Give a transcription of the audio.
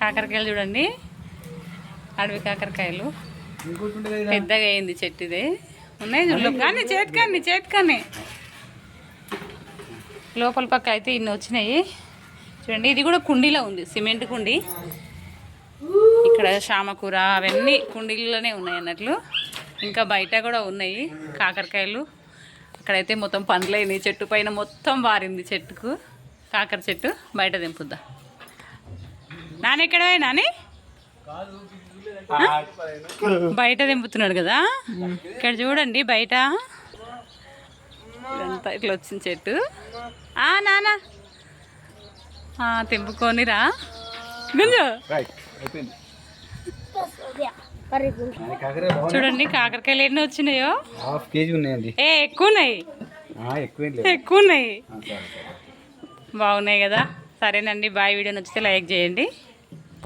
కాకరకాయలు చూడండి. అడవి కాకరకాయలు. పెద్దగా అయింది చెట్టు ఇది ఉన్నాయి కానీ చేతికాని చేతికాని లోపల పక్క అయితే ఇన్ని వచ్చినాయి. చూడండి ఇది కూడా కుండీలో ఉంది సిమెంట్ కుండీ. ఇక్కడ శామకూర అవన్నీ కుండీలోనే ఉన్నాయి అన్నట్లు. ఇంకా బయట కూడా ఉన్నాయి కాకరకాయలు. అక్కడైతే మొత్తం పండ్లైనాయి. చెట్టు పైన మొత్తం వారింది చెట్టుకు. కాకర చెట్టు బయట దింపుద్దా పోయి నాని? బయట దింపుతున్నాడు కదా? ఇక్కడ చూడండి బయట. ఇదంతా ఇట్లా వచ్చిన చెట్టు. ఆ నాన్న ఆ, తెంపుకొనిరా గుంజు. చూడండి కాకరకాయలు ఎన్ని వచ్చినాయో. హాఫ్ కేజీ ఉన్నాయండి. ఏ ఎక్కువ ఉన్నాయి. ఎక్కువేం ఉన్నాయి. బాగున్నాయి కదా. సరేనండి బాయ్. వీడియో నచ్చితే లైక్ చేయండి.